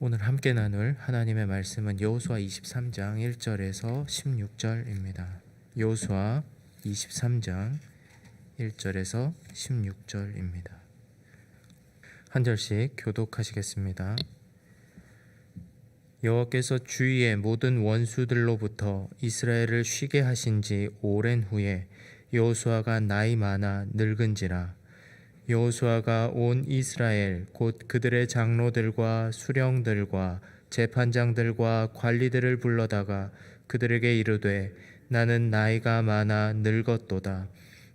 오늘 함께 나눌 하나님의 말씀은 여호수아 23장 1절에서 16절입니다. 여호수아 23장 1절에서 16절입니다. 한 절씩 교독하시겠습니다. 여호와께서 주위의 모든 원수들로부터 이스라엘을 쉬게 하신 지 오랜 후에 여호수아가 나이 많아 늙은지라 여호수아가 온 이스라엘 곧 그들의 장로들과 수령들과 재판장들과 관리들을 불러다가 그들에게 이르되 나는 나이가 많아 늙었도다.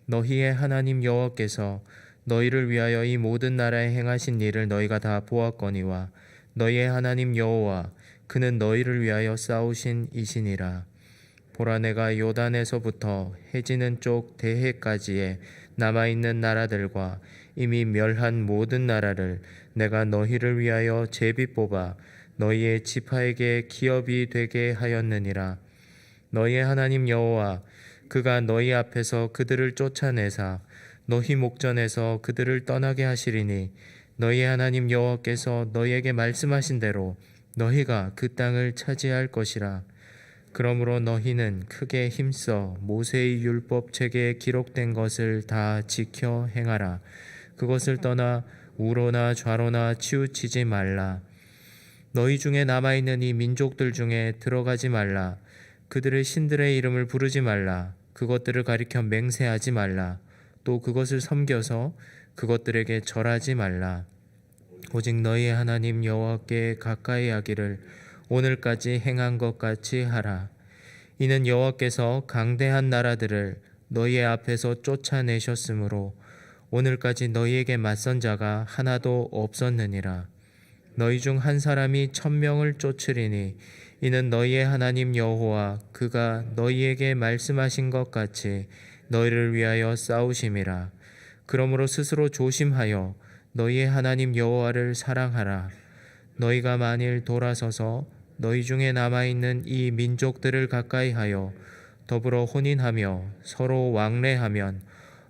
너희의 하나님 여호와께서 너희를 위하여 이 모든 나라에 행하신 일을 너희가 다 보았거니와 너희의 하나님 여호와 그는 너희를 위하여 싸우신 이시니라. 보라 내가 요단에서부터 해지는 쪽 대해까지의 남아 있는 나라들과 이미 멸한 모든 나라를 내가 너희를 위하여 제비 뽑아 너희의 지파에게 기업이 되게 하였느니라. 너희의 하나님 여호와 그가 너희 앞에서 그들을 쫓아내사 너희 목전에서 그들을 떠나게 하시리니 너희 하나님 여호와께서 너희에게 말씀하신 대로 너희가 그 땅을 차지할 것이라. 그러므로 너희는 크게 힘써 모세의 율법 책에 기록된 것을 다 지켜 행하라 그것을 떠나 우로나 좌로나 치우치지 말라. 너희 중에 남아 있는 이 민족들 중에 들어가지 말라. 그들의 신들의 이름을 부르지 말라. 그것들을 가리켜 맹세하지 말라. 또 그것을 섬겨서 그것들에게 절하지 말라. 오직 너희 하나님 여호와께 가까이 하기를 오늘까지 행한 것 같이 하라. 이는 여호와께서 강대한 나라들을 너희 앞에서 쫓아내셨으므로 오늘까지 너희에게 맞선 자가 하나도 없었느니라. 너희 중 한 사람이 천명을 쫓으리니 이는 너희의 하나님 여호와 그가 너희에게 말씀하신 것 같이 너희를 위하여 싸우심이라. 그러므로 스스로 조심하여 너희의 하나님 여호와를 사랑하라. 너희가 만일 돌아서서 너희 중에 남아 있는 이 민족들을 가까이 하여 더불어 혼인하며 서로 왕래하면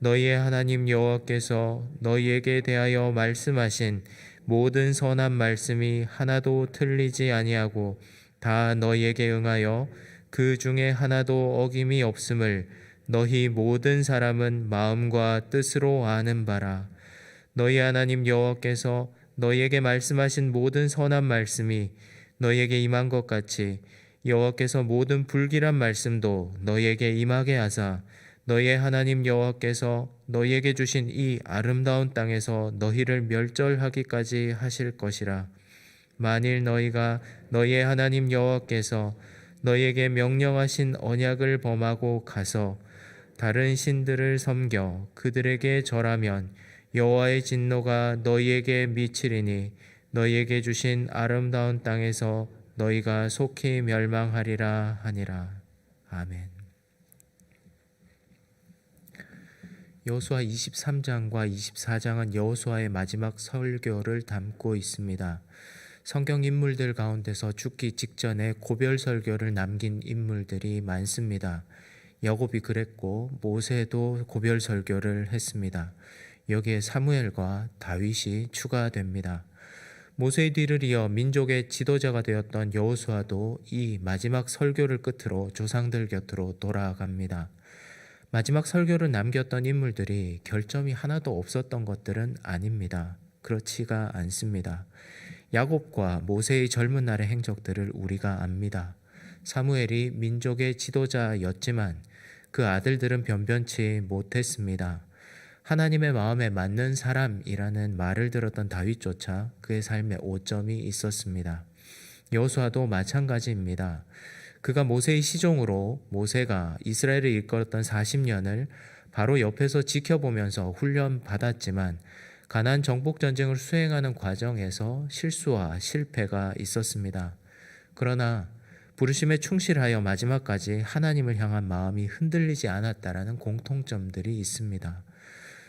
너희의 하나님 여호와께서 너희에게 대하여 말씀하신 모든 선한 말씀이 하나도 틀리지 아니하고 다 너희에게 응하여 그 중에 하나도 어김이 없음을 너희 모든 사람은 마음과 뜻으로 아는 바라. 너희 하나님 여호와께서 너희에게 말씀하신 모든 선한 말씀이 너희에게 임한 것 같이 여호와께서 모든 불길한 말씀도 너희에게 임하게 하사 너희의 하나님 여호와께서 너희에게 주신 이 아름다운 땅에서 너희를 멸절하기까지 하실 것이라 만일 너희가 너희의 하나님 여호와께서 너희에게 명령하신 언약을 범하고 가서 다른 신들을 섬겨 그들에게 절하면 여호와의 진노가 너희에게 미치리니 너희에게 주신 아름다운 땅에서 너희가 속히 멸망하리라 하니라. 아멘. 여호수아 23장과 24장은 여호수아의 마지막 설교를 담고 있습니다. 성경 인물들 가운데서 죽기 직전에 고별 설교를 남긴 인물들이 많습니다. 야곱이 그랬고 모세도 고별 설교를 했습니다. 여기에 사무엘과 다윗이 추가됩니다. 모세의 뒤를 이어 민족의 지도자가 되었던 여호수아도 이 마지막 설교를 끝으로 조상들 곁으로 돌아갑니다. 마지막 설교를 남겼던 인물들이 결점이 하나도 없었던 것들은 아닙니다. 그렇지가 않습니다. 야곱과 모세의 젊은 날의 행적들을 우리가 압니다. 사무엘이 민족의 지도자였지만 그 아들들은 변변치 못했습니다. 하나님의 마음에 맞는 사람이라는 말을 들었던 다윗조차 그의 삶에 오점이 있었습니다. 여호수아도 마찬가지입니다. 그가 모세의 시종으로 모세가 이스라엘을 이끌었던 40년을 바로 옆에서 지켜보면서 훈련 받았지만 가난 정복 전쟁을 수행하는 과정에서 실수와 실패가 있었습니다. 그러나 부르심에 충실하여 마지막까지 하나님을 향한 마음이 흔들리지 않았다라는 공통점들이 있습니다.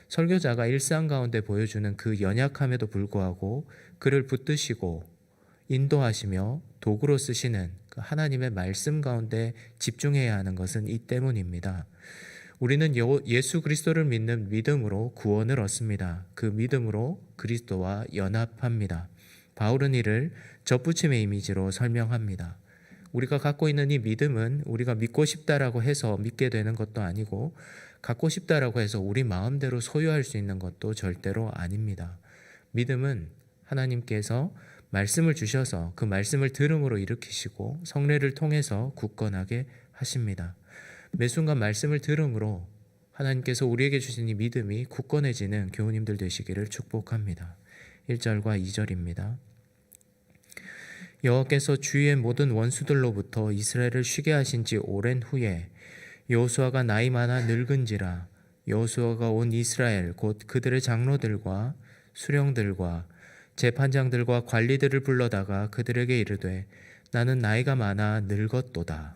설교자가 일상 가운데 보여주는 그 연약함에도 불구하고 그를 붙드시고 인도하시며 도구로 쓰시는 그 하나님의 말씀 가운데 집중해야 하는 것은 이 때문입니다. 우리는 여- 예수 그리스도를 믿는 믿음으로 구원을 얻습니다. 그 믿음으로 그리스도와 연합합니다. 바울은 이를 접붙임의 이미지로 설명합니다. 우리가 갖고 있는 이 믿음은 우리가 믿고 싶다라고 해서 믿게 되는 것도 아니고 갖고 싶다라고 해서 우리 마음대로 소유할 수 있는 것도 절대로 아닙니다. 믿음은 하나님께서 말씀을 주셔서 그 말씀을 들음으로 일으키시고 성례를 통해서 굳건하게 하십니다. 매 순간 말씀을 들음으로 하나님께서 우리에게 주신 이 믿음이 굳건해지는 교우님들 되시기를 축복합니다. 1절과 2절입니다. 여호와께서 주위의 모든 원수들로부터 이스라엘을 쉬게 하신 지 오랜 후에 여호수아가 나이 많아 늙은지라 여호수아가 온 이스라엘 곧 그들의 장로들과 수령들과 재판장들과 관리들을 불러다가 그들에게 이르되 나는 나이가 많아 늙었도다.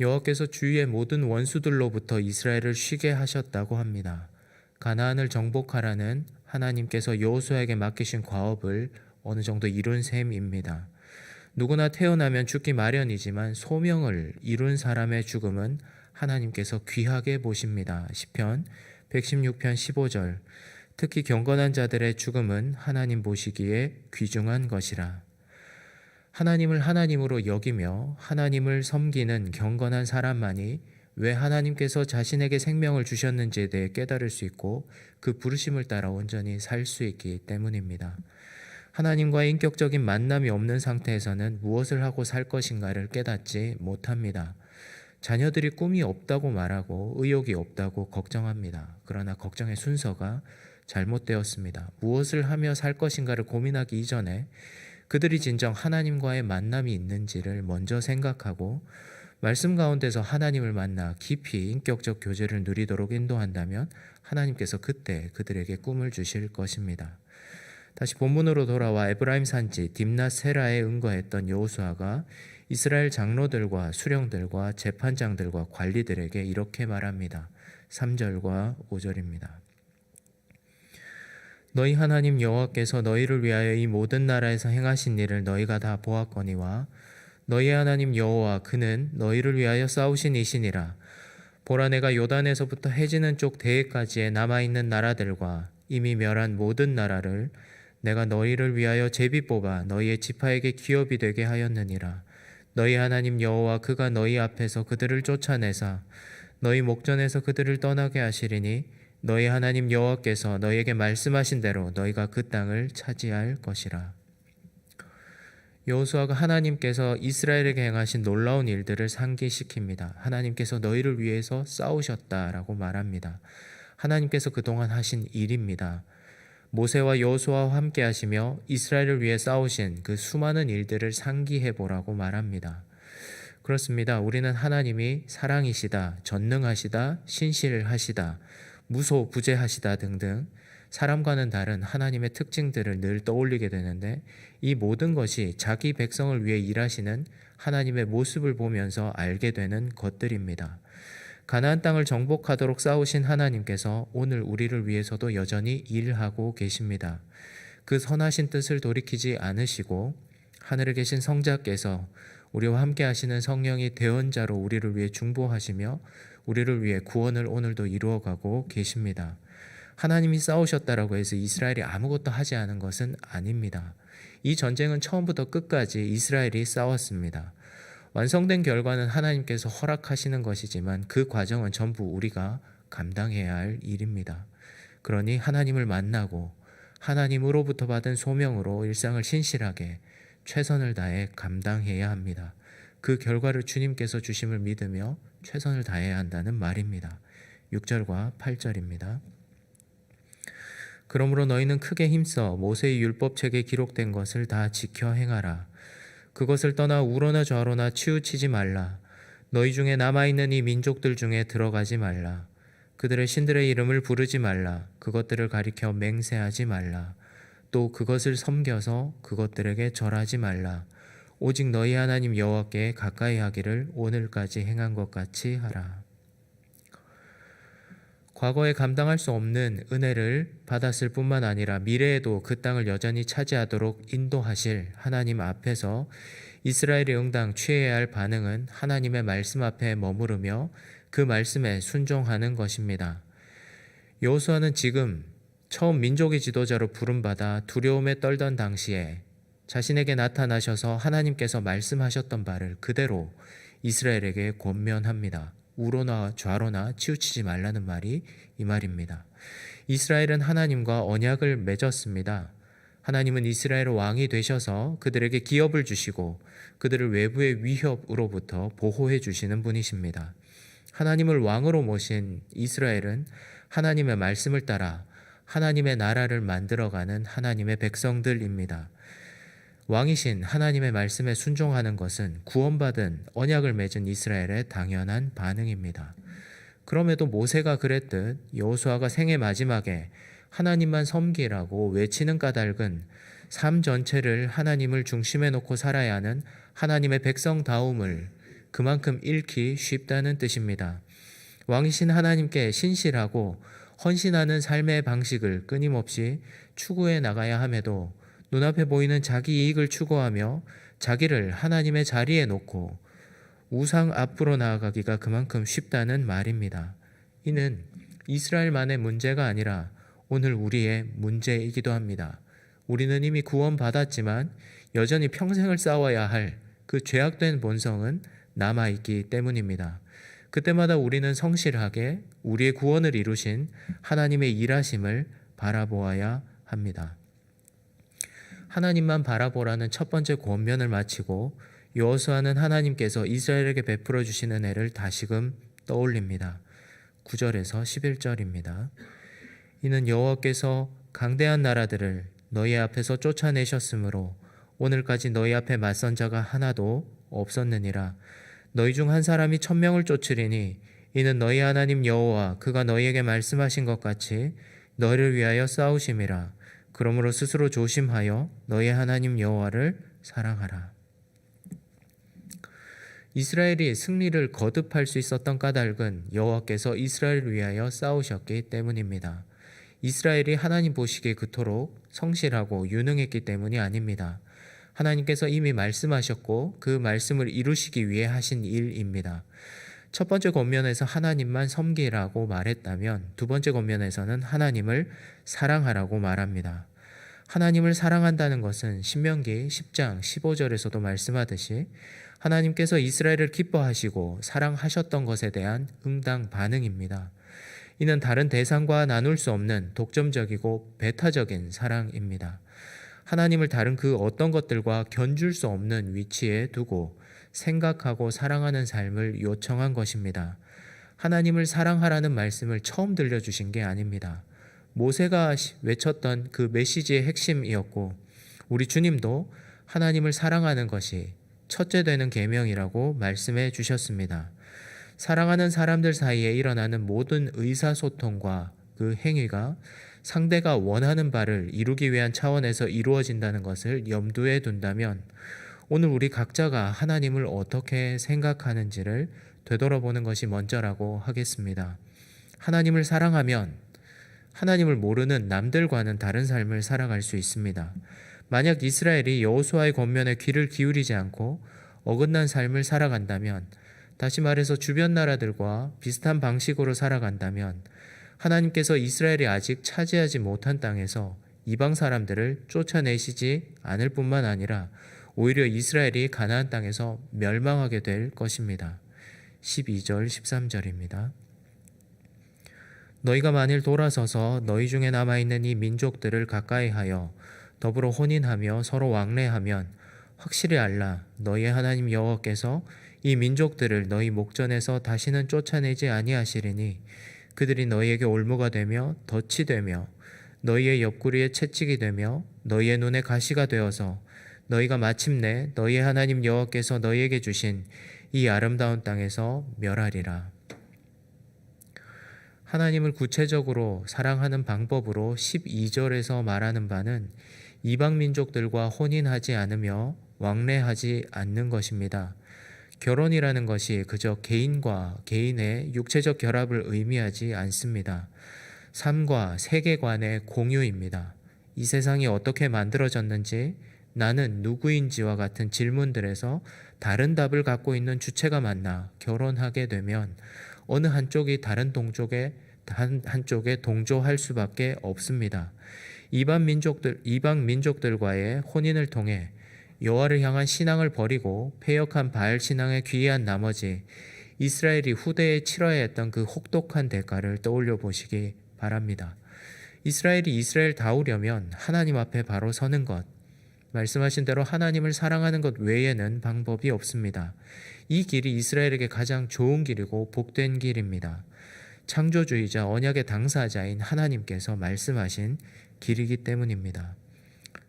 여호와께서 주위의 모든 원수들로부터 이스라엘을 쉬게 하셨다고 합니다. 가나안을 정복하라는 하나님께서 여호수아에게 맡기신 과업을 어느 정도 이룬 셈입니다. 누구나 태어나면 죽기 마련이지만 소명을 이룬 사람의 죽음은 하나님께서 귀하게 보십니다. 시편 116편 15절 특히 경건한 자들의 죽음은 하나님 보시기에 귀중한 것이라. 하나님을 하나님으로 여기며 하나님을 섬기는 경건한 사람만이 왜 하나님께서 자신에게 생명을 주셨는지에 대해 깨달을 수 있고 그 부르심을 따라 온전히 살 수 있기 때문입니다. 하나님과의 인격적인 만남이 없는 상태에서는 무엇을 하고 살 것인가를 깨닫지 못합니다. 자녀들이 꿈이 없다고 말하고 의욕이 없다고 걱정합니다. 그러나 걱정의 순서가 잘못되었습니다. 무엇을 하며 살 것인가를 고민하기 이전에 그들이 진정 하나님과의 만남이 있는지를 먼저 생각하고 말씀 가운데서 하나님을 만나 깊이 인격적 교제를 누리도록 인도한다면 하나님께서 그때 그들에게 꿈을 주실 것입니다. 다시 본문으로 돌아와 에브라임 산지 딥나 세라에 응거했던 여호수아가 이스라엘 장로들과 수령들과 재판장들과 관리들에게 이렇게 말합니다. 3절과 5절입니다. 너희 하나님 여호와께서 너희를 위하여 이 모든 나라에서 행하신 일을 너희가 다 보았거니와 너희 하나님 여호와 그는 너희를 위하여 싸우신 이시니라. 보라 내가 요단에서부터 해지는 쪽 대해까지의 남아 있는 나라들과 이미 멸한 모든 나라를 내가 너희를 위하여 제비 뽑아 너희의 지파에게 기업이 되게 하였느니라. 너희 하나님 여호와 그가 너희 앞에서 그들을 쫓아내사 너희 목전에서 그들을 떠나게 하시리니 너희 하나님 여호와께서 너희에게 말씀하신 대로 너희가 그 땅을 차지할 것이라. 여호수아가 하나님께서 이스라엘에게 행하신 놀라운 일들을 상기시킵니다. 하나님께서 너희를 위해서 싸우셨다라고 말합니다. 하나님께서 그동안 하신 일입니다. 모세와 여호수아와 함께 하시며 이스라엘을 위해 싸우신 그 수많은 일들을 상기해 보라고 말합니다. 그렇습니다. 우리는 하나님이 사랑이시다, 전능하시다, 신실하시다, 무소 부재하시다 등등 사람과는 다른 하나님의 특징들을 늘 떠올리게 되는데 이 모든 것이 자기 백성을 위해 일하시는 하나님의 모습을 보면서 알게 되는 것들입니다. 가나안 땅을 정복하도록 싸우신 하나님께서 오늘 우리를 위해서도 여전히 일하고 계십니다. 그 선하신 뜻을 돌이키지 않으시고 하늘에 계신 성자께서 우리와 함께 하시는 성령이 대언자로 우리를 위해 중보하시며 우리를 위해 구원을 오늘도 이루어가고 계십니다. 하나님이 싸우셨다라고 해서 이스라엘이 아무것도 하지 않은 것은 아닙니다. 이 전쟁은 처음부터 끝까지 이스라엘이 싸웠습니다. 완성된 결과는 하나님께서 허락하시는 것이지만 그 과정은 전부 우리가 감당해야 할 일입니다. 그러니 하나님을 만나고 하나님으로부터 받은 소명으로 일상을 신실하게 최선을 다해 감당해야 합니다. 그 결과를 주님께서 주심을 믿으며 최선을 다해야 한다는 말입니다. 6절과 8절입니다. 그러므로 너희는 크게 힘써 모세의 율법책에 기록된 것을 다 지켜 행하라. 그것을 떠나 우로나 좌로나 치우치지 말라. 너희 중에 남아있는 이 민족들 중에 들어가지 말라. 그들의 신들의 이름을 부르지 말라. 그것들을 가리켜 맹세하지 말라. 또 그것을 섬겨서 그것들에게 절하지 말라. 오직 너희 하나님 여호와께 가까이 하기를 오늘까지 행한 것 같이 하라. 과거에 감당할 수 없는 은혜를 받았을 뿐만 아니라 미래에도 그 땅을 여전히 차지하도록 인도하실 하나님 앞에서 이스라엘의 응당 취해야 할 반응은 하나님의 말씀 앞에 머무르며 그 말씀에 순종하는 것입니다. 여호수아는 지금 처음 민족의 지도자로 부름받아 두려움에 떨던 당시에 자신에게 나타나셔서 하나님께서 말씀하셨던 바를 그대로 이스라엘에게 권면합니다. 우로나 좌로나 치우치지 말라는 말이 이 말입니다. 이스라엘은 하나님과 언약을 맺었습니다. 하나님은 이스라엘 왕이 되셔서 그들에게 기업을 주시고 그들을 외부의 위협으로부터 보호해 주시는 분이십니다. 하나님을 왕으로 모신 이스라엘은 하나님의 말씀을 따라 하나님의 나라를 만들어가는 하나님의 백성들입니다. 왕이신 하나님의 말씀에 순종하는 것은 구원받은 언약을 맺은 이스라엘의 당연한 반응입니다. 그럼에도 모세가 그랬듯 여호수아가 생애 마지막에 하나님만 섬기라고 외치는 까닭은 삶 전체를 하나님을 중심에 놓고 살아야 하는 하나님의 백성다움을 그만큼 잃기 쉽다는 뜻입니다. 왕이신 하나님께 신실하고 헌신하는 삶의 방식을 끊임없이 추구해 나가야 함에도 눈앞에 보이는 자기 이익을 추구하며 자기를 하나님의 자리에 놓고 우상 앞으로 나아가기가 그만큼 쉽다는 말입니다. 이는 이스라엘만의 문제가 아니라 오늘 우리의 문제이기도 합니다. 우리는 이미 구원받았지만 여전히 평생을 싸워야 할 그 죄악된 본성은 남아있기 때문입니다. 그때마다 우리는 성실하게 우리의 구원을 이루신 하나님의 일하심을 바라보아야 합니다. 하나님만 바라보라는 첫 번째 권면을 마치고 여호수아는 하나님께서 이스라엘에게 베풀어 주시는 애를 다시금 떠올립니다. 9절에서 11절입니다. 이는 여호와께서 강대한 나라들을 너희 앞에서 쫓아내셨으므로 오늘까지 너희 앞에 맞선 자가 하나도 없었느니라. 너희 중 한 사람이 천명을 쫓으리니 이는 너희 하나님 여호와 그가 너희에게 말씀하신 것 같이 너희를 위하여 싸우심이라. 그러므로 스스로 조심하여 너희 하나님 여호와를 사랑하라. 이스라엘이 승리를 거듭할 수 있었던 까닭은 여호와께서 이스라엘을 위하여 싸우셨기 때문입니다. 이스라엘이 하나님 보시기에 그토록 성실하고 유능했기 때문이 아닙니다. 하나님께서 이미 말씀하셨고 그 말씀을 이루시기 위해 하신 일입니다. 첫 번째 권면에서 하나님만 섬기라고 말했다면 두 번째 권면에서는 하나님을 사랑하라고 말합니다. 하나님을 사랑한다는 것은 신명기 10장 15절에서도 말씀하듯이 하나님께서 이스라엘을 기뻐하시고 사랑하셨던 것에 대한 응당 반응입니다. 이는 다른 대상과 나눌 수 없는 독점적이고 배타적인 사랑입니다. 하나님을 다른 그 어떤 것들과 견줄 수 없는 위치에 두고 생각하고 사랑하는 삶을 요청한 것입니다. 하나님을 사랑하라는 말씀을 처음 들려주신 게 아닙니다. 모세가 외쳤던 그 메시지의 핵심이었고 우리 주님도 하나님을 사랑하는 것이 첫째 되는 계명이라고 말씀해 주셨습니다. 사랑하는 사람들 사이에 일어나는 모든 의사소통과 그 행위가 상대가 원하는 바를 이루기 위한 차원에서 이루어진다는 것을 염두에 둔다면 오늘 우리 각자가 하나님을 어떻게 생각하는지를 되돌아보는 것이 먼저라고 하겠습니다. 하나님을 사랑하면 하나님을 모르는 남들과는 다른 삶을 살아갈 수 있습니다. 만약 이스라엘이 여호수아의 권면에 귀를 기울이지 않고 어긋난 삶을 살아간다면 다시 말해서 주변 나라들과 비슷한 방식으로 살아간다면 하나님께서 이스라엘이 아직 차지하지 못한 땅에서 이방 사람들을 쫓아내시지 않을 뿐만 아니라 오히려 이스라엘이 가나안 땅에서 멸망하게 될 것입니다. 12절 13절입니다. 너희가 만일 돌아서서 너희 중에 남아 있는 이 민족들을 가까이 하여 더불어 혼인하며 서로 왕래하면 확실히 알라 너희의 하나님 여호와께서 이 민족들을 너희 목전에서 다시는 쫓아내지 아니하시리니 그들이 너희에게 올무가 되며 덫이 되며 너희의 옆구리에 채찍이 되며 너희의 눈에 가시가 되어서 너희가 마침내 너희의 하나님 여호와께서 너희에게 주신 이 아름다운 땅에서 멸하리라. 하나님을 구체적으로 사랑하는 방법으로 12절에서 말하는 바는 이방 민족들과 혼인하지 않으며 왕래하지 않는 것입니다. 결혼이라는 것이 그저 개인과 개인의 육체적 결합을 의미하지 않습니다. 삶과 세계관의 공유입니다. 이 세상이 어떻게 만들어졌는지, 나는 누구인지와 같은 질문들에서 다른 답을 갖고 있는 주체가 만나 결혼하게 되면 어느 한쪽이 다른 동쪽에 한 한쪽에 동조할 수밖에 없습니다. 이방 민족들 이방 민족들과의 혼인을 통해 여호와를 향한 신앙을 버리고 폐역한 바알 신앙에 귀의한 나머지 이스라엘이 후대에 치러야 했던 그 혹독한 대가를 떠올려 보시기 바랍니다. 이스라엘이 이스라엘 다우려면 하나님 앞에 바로 서는 것, 말씀하신 대로 하나님을 사랑하는 것 외에는 방법이 없습니다. 이 길이 이스라엘에게 가장 좋은 길이고 복된 길입니다. 창조주의자 언약의 당사자인 하나님께서 말씀하신 길이기 때문입니다.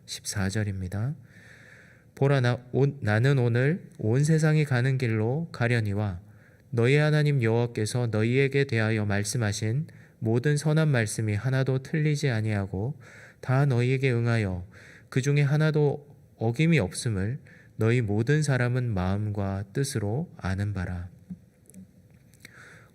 14절입니다. 보라 나, 오, 나는 오늘 온 세상이 가는 길로 가려니와 너희 하나님 여호와께서 너희에게 대하여 말씀하신 모든 선한 말씀이 하나도 틀리지 아니하고 다 너희에게 응하여 그 중에 하나도 어김이 없음을 너희 모든 사람은 마음과 뜻으로 아는 바라.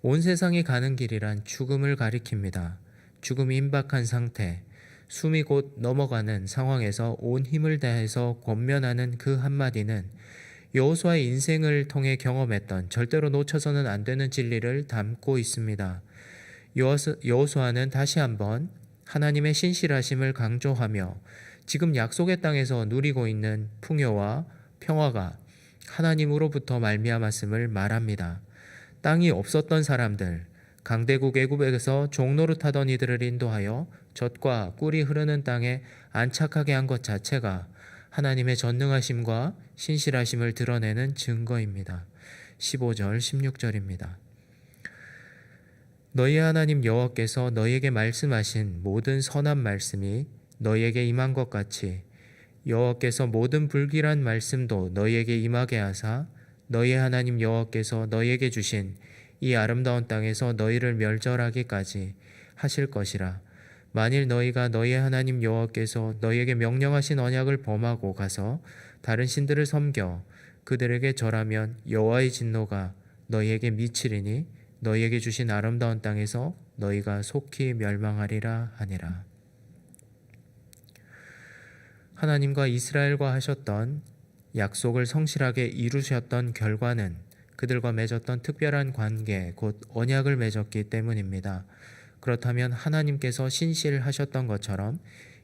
온 세상이 가는 길이란 죽음을 가리킵니다. 죽음이 임박한 상태, 숨이 곧 넘어가는 상황에서 온 힘을 다해서 권면하는 그 한마디는 여호수아의 인생을 통해 경험했던 절대로 놓쳐서는 안 되는 진리를 담고 있습니다. 여호수아는 다시 한번 하나님의 신실하심을 강조하며 지금 약속의 땅에서 누리고 있는 풍요와 평화가 하나님으로부터 말미암았음을 말합니다. 땅이 없었던 사람들, 강대국 애굽에서 종노릇하던 이들을 인도하여 젖과 꿀이 흐르는 땅에 안착하게 한 것 자체가 하나님의 전능하심과 신실하심을 드러내는 증거입니다. 15절, 16절입니다. 너희 하나님 여호와께서 너희에게 말씀하신 모든 선한 말씀이 너희에게 임한 것 같이 여호와께서 모든 불길한 말씀도 너희에게 임하게 하사 너희 하나님 여호와께서 너희에게 주신 이 아름다운 땅에서 너희를 멸절하기까지 하실 것이라 만일 너희가 너희 하나님 여호와께서 너희에게 명령하신 언약을 범하고 가서 다른 신들을 섬겨 그들에게 절하면 여호와의 진노가 너희에게 미치리니 너희에게 주신 아름다운 땅에서 너희가 속히 멸망하리라 하니라. 하나님과 이스라엘과 하셨던 약속을 성실하게 이루셨던 결과는 그들과 맺었던 특별한 관계, 곧 언약을 맺었기 때문입니다. 그렇다면 하나님께서 신실하셨던 것처럼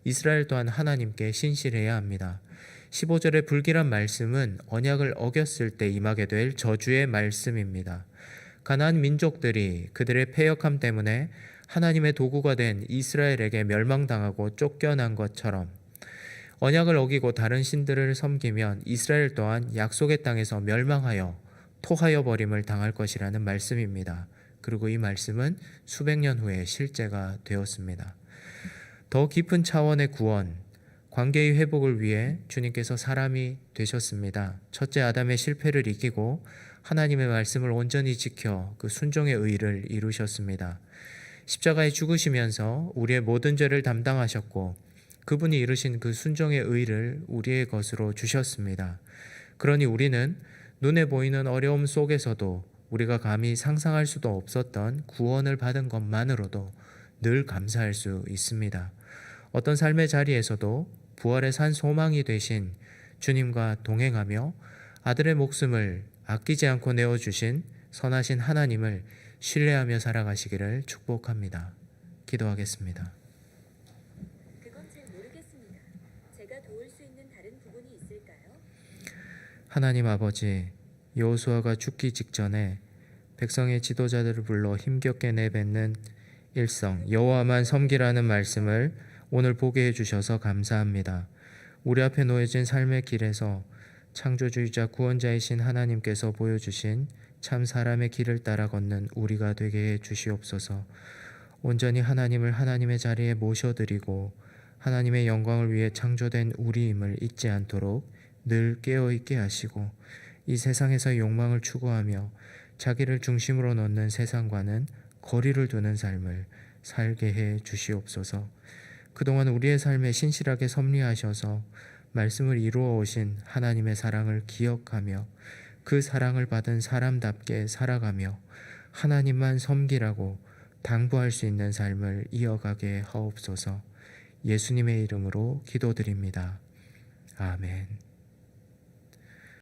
이스라엘 또한 하나님께 신실해야 합니다. 15절의 불길한 말씀은 언약을 어겼을 때 임하게 될 저주의 말씀입니다. 가나안 민족들이 그들의 패역함 때문에 하나님의 도구가 된 이스라엘에게 멸망당하고 쫓겨난 것처럼 언약을 어기고 다른 신들을 섬기면 이스라엘 또한 약속의 땅에서 멸망하여 토하여 버림을 당할 것이라는 말씀입니다. 그리고 이 말씀은 수백 년 후에 실제가 되었습니다. 더 깊은 차원의 구원, 관계의 회복을 위해 주님께서 사람이 되셨습니다. 첫째 아담의 실패를 이기고 하나님의 말씀을 온전히 지켜 그 순종의 의를 이루셨습니다. 십자가에 죽으시면서 우리의 모든 죄를 담당하셨고 그분이 이루신 그 순종의 의를 우리의 것으로 주셨습니다. 그러니 우리는 눈에 보이는 어려움 속에서도 우리가 감히 상상할 수도 없었던 구원을 받은 것만으로도 늘 감사할 수 있습니다. 어떤 삶의 자리에서도 부활의 산 소망이 되신 주님과 동행하며 아들의 목숨을 아끼지 않고 내어주신 선하신 하나님을 신뢰하며 살아가시기를 축복합니다. 기도하겠습니다. 그건 잘 모르겠습니다. 제가 도울 수 있는 다른 부분이 있을까요? 하나님 아버지, 여호수아가 죽기 직전에 백성의 지도자들을 불러 힘겹게 내뱉는 일성 여호와만 섬기라는 말씀을 오늘 보게 해 주셔서 감사합니다. 우리 앞에 놓여진 삶의 길에서 창조주의자 구원자이신 하나님께서 보여주신 참 사람의 길을 따라 걷는 우리가 되게 해 주시옵소서. 온전히 하나님을 하나님의 자리에 모셔드리고 하나님의 영광을 위해 창조된 우리임을 잊지 않도록 늘 깨어 있게 하시고 이 세상에서 욕망을 추구하며 자기를 중심으로 놓는 세상과는 거리를 두는 삶을 살게 해 주시옵소서. 그동안 우리의 삶에 신실하게 섭리하셔서 말씀을 이루어 오신 하나님의 사랑을 기억하며 그 사랑을 받은 사람답게 살아가며 하나님만 섬기라고 당부할 수 있는 삶을 이어가게 하옵소서 예수님의 이름으로 기도드립니다. 아멘.